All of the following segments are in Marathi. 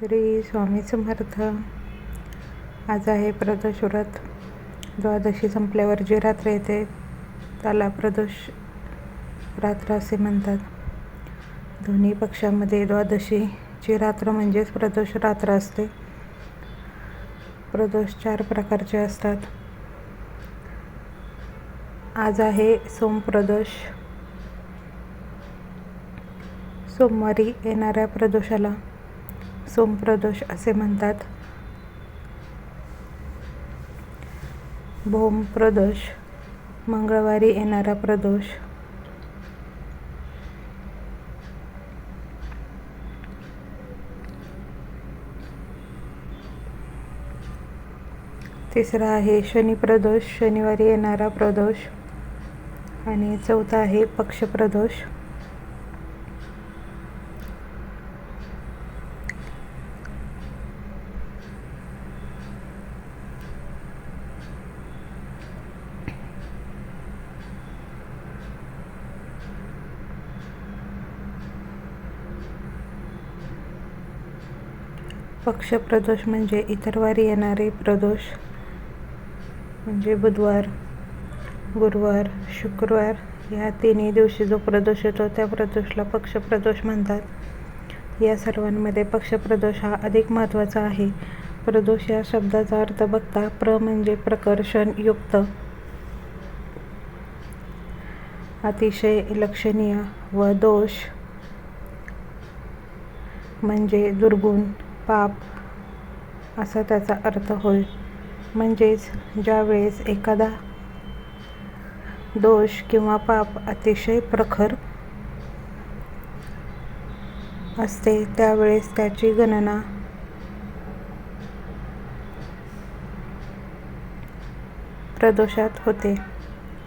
श्री स्वामी समर्थ. आज आहे प्रदोष व्रत द्वादशी संपल्यावर जी रात्र येते त्याला प्रदोष रात्र असे म्हणतात. दोन्ही पक्षामध्ये द्वादशीची रात्र म्हणजेच प्रदोष रात्र असते. प्रदोष चार प्रकारचे असतात. आज आहे सोमप्रदोष सोमवारी येणाऱ्या प्रदोषाला सोमप्रदोष असे म्हणतात. भोम प्रदोष मंगळवारी येणारा प्रदोष. तिसरा आहे शनिप्रदोष शनिवारी येणारा प्रदोष. आणि चौथा आहे पक्षप्रदोष. पक्षप्रदोष म्हणजे इतर वारी येणारे प्रदोष. म्हणजे बुधवार गुरुवार शुक्रवार या तिन्ही दिवशी जो प्रदोष येतो त्या प्रदोषला पक्षप्रदोष म्हणतात. या सर्वांमध्ये पक्षप्रदोष हा अधिक महत्त्वाचा आहे. प्रदोष या शब्दाचा अर्थ बघता प्र म्हणजे प्रकर्षण युक्त. अतिशय लक्षणीय व दोष. म्हणजे दुर्गुण. पाप असा त्याचा अर्थ होय. म्हणजेच ज्यावेळेस एखादा दोष किंवा पाप अतिशय प्रखर असते त्यावेळेस त्याची गणना प्रदोषात होते.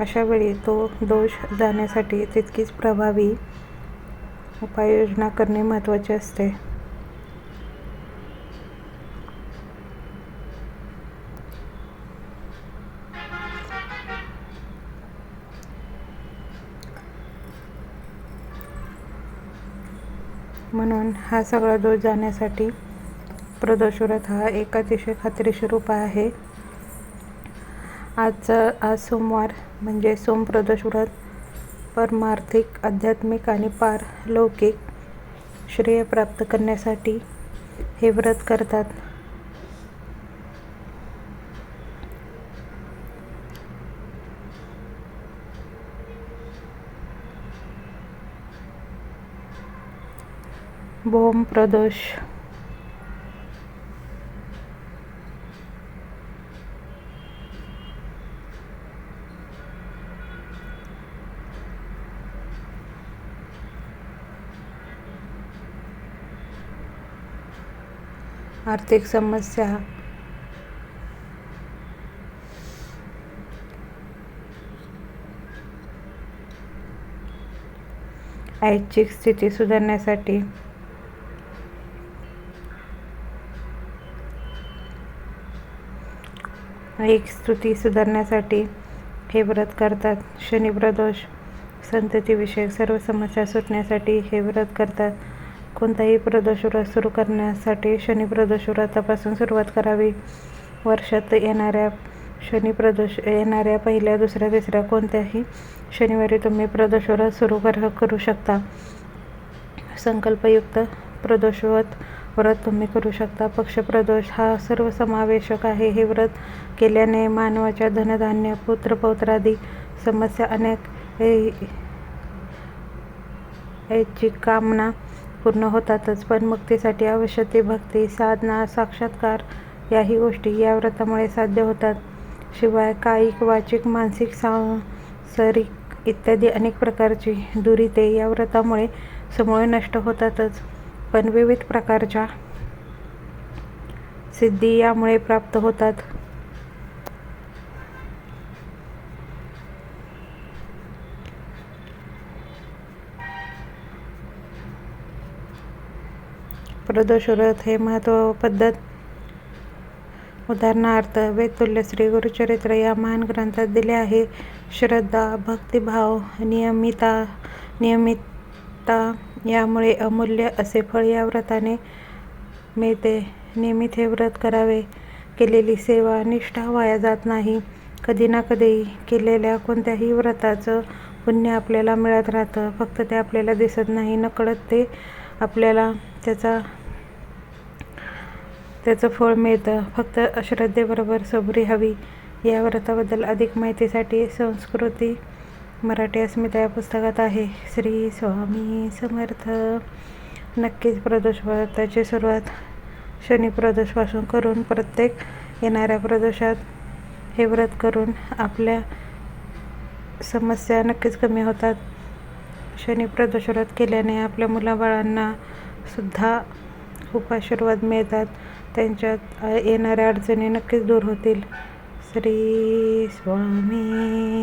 अशावेळी तो दोष जाण्यासाठी तितकीच प्रभावी उपाययोजना करणे महत्त्वाचे असते. म्हणून हा सगळा दोष जाण्यासाठी प्रदोषव्रत हा एक अतिशय खात्रीशीर उपाय आहे. आजचा आज सोमवार म्हणजे सोमप्रदोष परमार्थिक आध्यात्मिक आणि पारलौकिक श्रेय प्राप्त करण्यासाठी हे व्रत करतात. भोम प्रदोष आर्थिक समस्या. ऐच्छिक स्थिती सुधारण्यासाठी एक स्तुती सुधारण्यासाठी हे व्रत करतात. शनिप्रदोष संततीविषयक सर्व समस्या सुटण्यासाठी हे व्रत करतात. कोणताही प्रदोष व्रत सुरू करण्यासाठी शनिप्रदोष व्रतापासून सुरुवात करावी. वर्षात येणाऱ्या शनिप्रदोष येणाऱ्या पहिल्या दुसऱ्या तिसऱ्या कोणत्याही शनिवारी तुम्ही प्रदोष व्रत सुरू कर करू शकता. संकल्पयुक्त प्रदोषवत व्रत तुम्ही करू शकता. पक्षप्रदोष हा सर्वसमावेशक आहे. हे व्रत केल्याने मानवाच्या धनधान्य पुत्रपौत्रादी समस्या अनेक याची कामना पूर्ण होतातच. पण मुक्तीसाठी आवश्यक ती भक्ती साधना साक्षात्कार याही गोष्टी या व्रतामुळे साध्य होतात. शिवाय कायिक वाचिक मानसिक सांसारिक इत्यादी अनेक प्रकारची दुरिते या व्रतामुळे समूळे नष्ट होतातच. पण विविध प्रकारच्या सिद्धी यामुळे प्राप्त होतात. प्रदोष हे महत्त्व पद्धत. उदाहरणार्थ वेदतुल्य श्री गुरुचरित्र या महान ग्रंथात दिले आहे. श्रद्धा भक्तिभाव नियमिता नियमितता यामुळे अमूल्य असे फळ या व्रताने मिळते. नियमित हे व्रत करावे. केलेली सेवा निष्ठा वाया जात नाही. कधी ना कधी केलेल्या कोणत्याही व्रताचं पुण्य आपल्याला मिळत राहतं. फक्त ते आपल्याला दिसत नाही नकळत ते आपल्याला त्याचा त्याचं फळ मिळतं. फक्त अश्रद्धेबरोबर सबरी हवी. या व्रताबद्दल अधिक माहितीसाठी संस्कृती मराठी अस्मिता या पुस्तकात आहे. श्री स्वामी समर्थ. नक्कीच प्रदोष व्रताची सुरुवात शनी प्रदोषपासून करून प्रत्येक येणाऱ्या प्रदोषात हे व्रत करून आपल्या समस्या नक्कीच कमी होतात. शनी प्रदोष व्रत केल्याने आपल्या मुलाबाळांना सुद्धा खूप आशीर्वाद मिळतात. त्यांच्यात येणाऱ्या अडचणी नक्कीच दूर होतील. श्री स्वामी